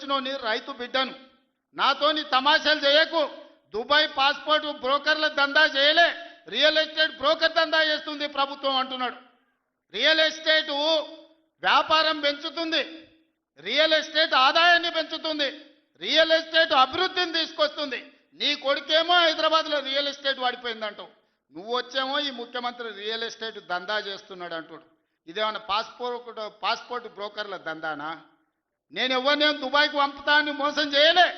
వచ్చినోని రైతు బిడ్డను. నాతోని తమాషాలు చేయకు. దుబాయ్ పాస్పోర్ట్ బ్రోకర్ల దందా చేయలే. రియల్ ఎస్టేట్ బ్రోకర్ దందా చేస్తుంది ప్రభుత్వం అంటున్నాడు. రియల్ ఎస్టేటు వ్యాపారం పెంచుతుంది. రియల్ ఎస్టేట్ ఆదాయాన్ని పెంచుతుంది. రియల్ ఎస్టేట్ అభివృద్ధిని తీసుకొస్తుంది. నీ కొడుకేమో హైదరాబాద్లో రియల్ ఎస్టేట్ వాడిపోయిందంటావు నువ్వు వచ్చేమో ఈ ముఖ్యమంత్రి రియల్ ఎస్టేట్ దందా చేస్తున్నాడు అంటాడు. ఇదేమన్నా పాస్పోర్ట్ పాస్పోర్ట్ బ్రోకర్ల దందానా? నేను ఎవరిని దుబాయ్కి పంపుతా మోసం చేయలే.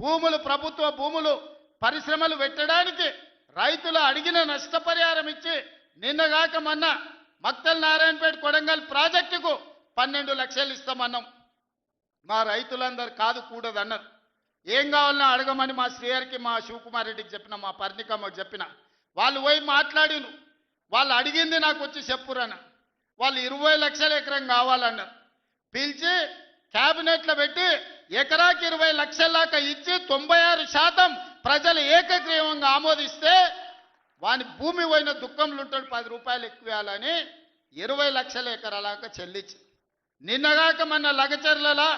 భూములు ప్రభుత్వ భూములు పరిశ్రమలు పెట్టడానికి రైతులు అడిగిన నష్టపరిహారం ఇచ్చి నిన్నగాక మొన్న మక్తల్ నారాయణపేట కొడంగల్ ప్రాజెక్టుకు పన్నెండు లక్షలు ఇస్తామన్నాం. మా రైతులందరూ కాదు కూడదన్నారు. ఏం కావాలన్నా అడగమని మా శ్రీహరికి మా శివకుమార్ రెడ్డికి చెప్పిన మా పర్ణికమ్మకు చెప్పిన. వాళ్ళు పోయి మాట్లాడిను వాళ్ళు అడిగింది నాకు వచ్చి చెప్పురన్న. వాళ్ళు ఇరవై లక్షల ఎకరం కావాలన్నారు. పిలిచి క్యాబినెట్లో పెట్టి ఎకరాకి ఇరవై లక్షల దాకా ఇచ్చి తొంభై ఆరు శాతం ప్రజలు ఏకగ్రీవంగా ఆమోదిస్తే వాని భూమి పోయిన దుఃఖంలో ఉంటాడు పది రూపాయలు ఎక్కువ ఇరవై లక్షల ఎకరాలాక చెల్లించి. నిన్నగాక మన లగచర్లలా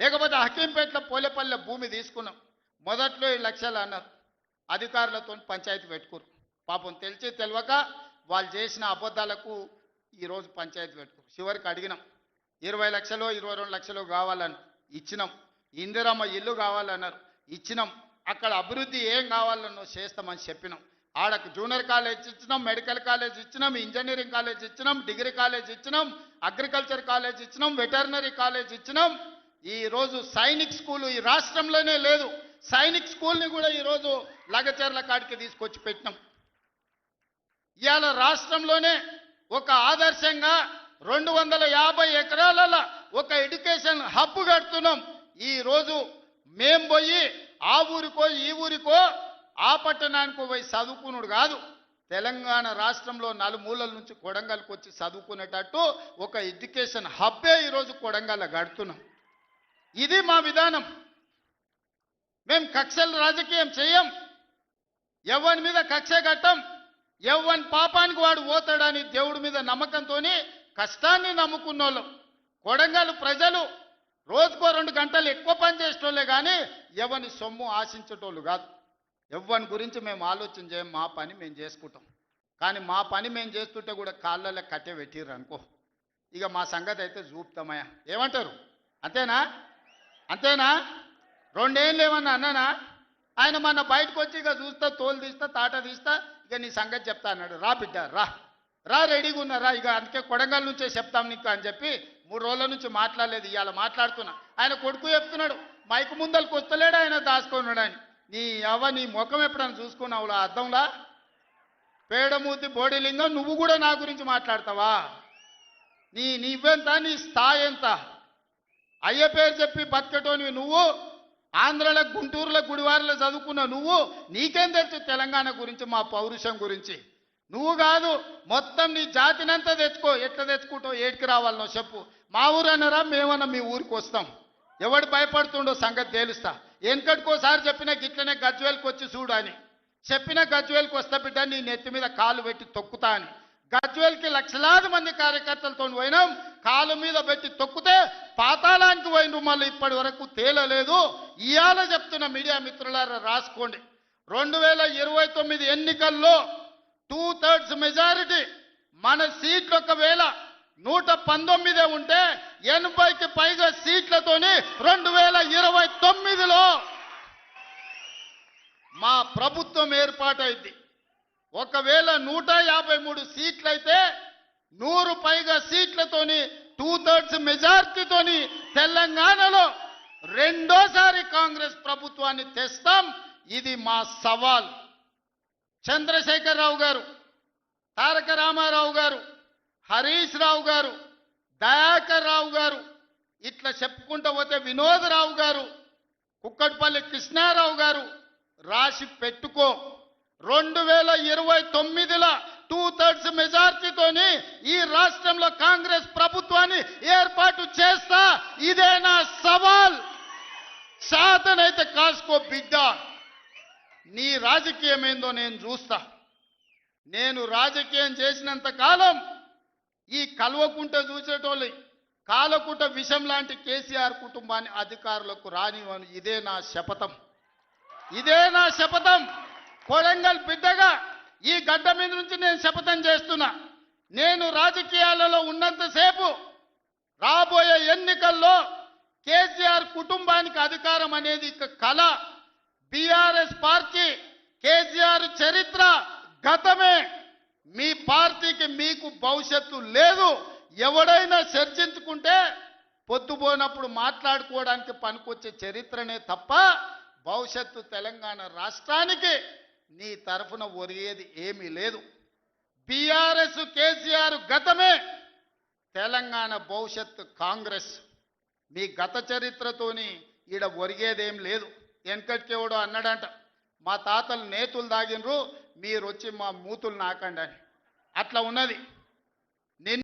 లేకపోతే హకీంపేట్ల పోలేపల్లె భూమి తీసుకున్నాం. మొదట్లో ఈ లక్షలు అన్నారు. అధికారులతో పంచాయతీ పెట్టుకోరు పాపం తెలిసి తెలియక వాళ్ళు చేసిన అబద్ధాలకు ఈరోజు పంచాయతీ పెట్టుకోరు చివరికి అడిగినాం. ఇరవై లక్షలు ఇరవై రెండు లక్షలు కావాలని ఇచ్చినాం. ఇందిరమ్మ ఇల్లు కావాలన్నారు. ఇచ్చినాం. అక్కడ అభివృద్ధి ఏం కావాలన్నో చేస్తామని చెప్పినాం. ఆడకు జూనియర్ కాలేజ్ ఇచ్చినాం మెడికల్ కాలేజ్ ఇచ్చినాం ఇంజనీరింగ్ కాలేజ్ ఇచ్చినాం డిగ్రీ కాలేజ్ ఇచ్చినాం అగ్రికల్చర్ కాలేజ్ ఇచ్చినాం వెటర్నరీ కాలేజ్ ఇచ్చినాం. ఈరోజు సైనిక్ స్కూలు ఈ రాష్ట్రంలోనే లేదు. సైనిక్ స్కూల్ని కూడా ఈరోజు లగచర్ల కాడికి తీసుకొచ్చి పెట్టినాం. ఇవాళ రాష్ట్రంలోనే ఒక ఆదర్శంగా రెండు వందల యాభై ఎకరాలలో ఒక ఎడ్యుకేషన్ హబ్ కడుతున్నాం. ఈరోజు మేం పోయి ఆ ఊరికో ఈ ఊరికో ఆ పట్టణానికో పోయి చదువుకున్నాడు కాదు. తెలంగాణ రాష్ట్రంలో నలుమూలల నుంచి కొడంగల్కి వచ్చి చదువుకునేటట్టు ఒక ఎడ్యుకేషన్ హబ్బే ఈరోజు కొడంగల్ కడుతున్నాం. ఇది మా విధానం. మేము కక్షలు రాజకీయం చేయం. ఎవరి మీద కక్ష కట్టం. ఎవరి పాపానికి వాడు పోతాడని దేవుడి మీద నమ్మకంతో కష్టాన్ని నమ్ముకున్న వాళ్ళు కొడంగల్ ప్రజలు రోజుకో రెండు గంటలు ఎక్కువ పని చేసేటోళ్ళే కానీ ఎవరిని సొమ్ము ఆశించేటోళ్ళు కాదు. ఎవరి గురించి మేము ఆలోచన చేయం మా పని మేము చేసుకుంటాం. కానీ మా పని మేము చేస్తుంటే కూడా కాళ్ళలో కట్టె పెట్టిర్రు అనుకో. ఇక మా సంగతి అయితే చూపుతామయ్యా. ఏమంటారు? అంతేనా? అంతేనా? రెండేళ్ళు ఏమన్నా అన్నానా? ఆయన మన బయటకు వచ్చి ఇక చూస్తా తోలు తీస్తా తాట తీస్తా ఇక నీ సంగతి చెప్తా అన్నాడు. రా బిడ్డ రా. రా రెడీగా ఉన్నారా ఇక అందుకే కొడంగల్ నుంచే చెప్తాం నీకు అని చెప్పి మూడు రోజుల నుంచి మాట్లాడలేదు ఇవాళ మాట్లాడుతున్నా. ఆయన కొడుకు చెప్తున్నాడు మైకు ముందలకు వస్తలేడు ఆయన దాచుకున్నాడు అని. నీ అవ్వ నీ ముఖం ఎప్పుడైనా చూసుకున్నావులా అర్థంలా పేడమూతి బోడిలింగం నువ్వు కూడా నా గురించి మాట్లాడతావా? నీ నీవెంత నీ స్థాయి ఎంత? అయ్య పేరు చెప్పి బతికటోనివి నువ్వు? ఆంధ్రలో గుంటూరులో గుడివారిలో చదువుకున్న నువ్వు? నీకేం తెలుసు తెలంగాణ గురించి మా పౌరుషం గురించి? నువ్వు కాదు మొత్తం నీ జాతినంతా తెచ్చుకో. ఎట్లా తెచ్చుకుంటావు ఏడికి రావాలనో చెప్పు. మా ఊరు అన్నారా మేమన్నా మీ ఊరికి వస్తాం. ఎవడు భయపడుతుండో సంగతి తేలుస్తా. వెనకటికోసారి చెప్పిన గిట్లనే గజ్వేల్కి వచ్చి చూడు అని. చెప్పిన గజ్వేల్కి వస్తా బిడ్డ నీ నెత్తి మీద కాలు పెట్టి తొక్కుతా అని. గజ్వేల్కి లక్షలాది మంది కార్యకర్తలతో పోయినాం కాలు మీద పెట్టి తొక్కితే పాతాళానికి పోయిన మళ్ళీ ఇప్పటి వరకు తేలలేదు. ఇవాళ చెప్తున్న మీడియా మిత్రులారా రాసుకోండి. రెండు వేల ఇరవై తొమ్మిది ఎన్నికల్లో టూ థర్డ్స్ మెజారిటీ మన సీట్లు ఒకవేళ నూట పంతొమ్మిదే ఉంటే ఎనభైకి పైగా సీట్లతోని రెండు వేల ఇరవై తొమ్మిదిలో మా ప్రభుత్వం ఏర్పాటైంది. ఒకవేళ నూట యాభై మూడు సీట్లయితే నూరు పైగా సీట్లతోని టూ థర్డ్స్ మెజార్టీతోని తెలంగాణలో రెండోసారి కాంగ్రెస్ ప్రభుత్వాన్ని తెస్తాం. ఇది మా సవాల్. చంద్రశేఖరరావు గారు తారక రామారావు గారు హరీష్ రావు గారు దయాకర్ రావు గారు ఇట్లా చెప్పుకుంటూ పోతే వినోదరావు గారు కుక్కట్పల్లి కృష్ణారావు గారు రాసి పెట్టుకో. రెండు వేల ఇరవై తొమ్మిదిలో టూ థర్డ్స్ మెజార్టీతోని ఈ రాష్ట్రంలో కాంగ్రెస్ ప్రభుత్వాన్ని ఏర్పాటు చేస్తా. ఇదే నా సవాల్. శాతనైతే కాసుకో బిడ్డ. నీ రాజకీయం ఏందో నేను చూస్తా. నేను రాజకీయం చేసినంత కాలం ఈ కల్వకుంట చూసేటోళ్ళు కాలకుట విషం లాంటి కేసీఆర్ కుటుంబాన్ని అధికారులకు రానివ్వను. ఇదే నా శపథం. ఇదే నా శపథం. కొడంగల్ బిడ్డగా ఈ గడ్డ మీద నుంచి నేను శపథం చేస్తున్నా. నేను రాజకీయాలలో ఉన్నంతసేపు రాబోయే ఎన్నికల్లో కేసీఆర్ కుటుంబానికి అధికారం అనేది ఇక కళ టిఆర్ఎస్ పార్టీ కేసీఆర్ చరిత్ర గతమే. మీ పార్టీకి మీకు భవిష్యత్తు లేదు. ఎవడైనా చర్చించుకుంటే పొద్దుపోనప్పుడు మాట్లాడుకోవడానికి పనికొచ్చే చరిత్రనే తప్ప భవిష్యత్తు తెలంగాణ రాష్ట్రానికి నీ తరఫున ఒరిగేది ఏమీ లేదు. బీఆర్ఎస్ కేసీఆర్ గతమే. తెలంగాణ భవిష్యత్తు కాంగ్రెస్. మీ గత చరిత్రతోని ఈడ ఒరిగేదేం లేదు. వెనకటికెవడో అన్నాడంట మా తాతలు నేతులు దాగినరు మీరు వచ్చి మా మూతులు నాకండి అని. అట్లా ఉన్నది.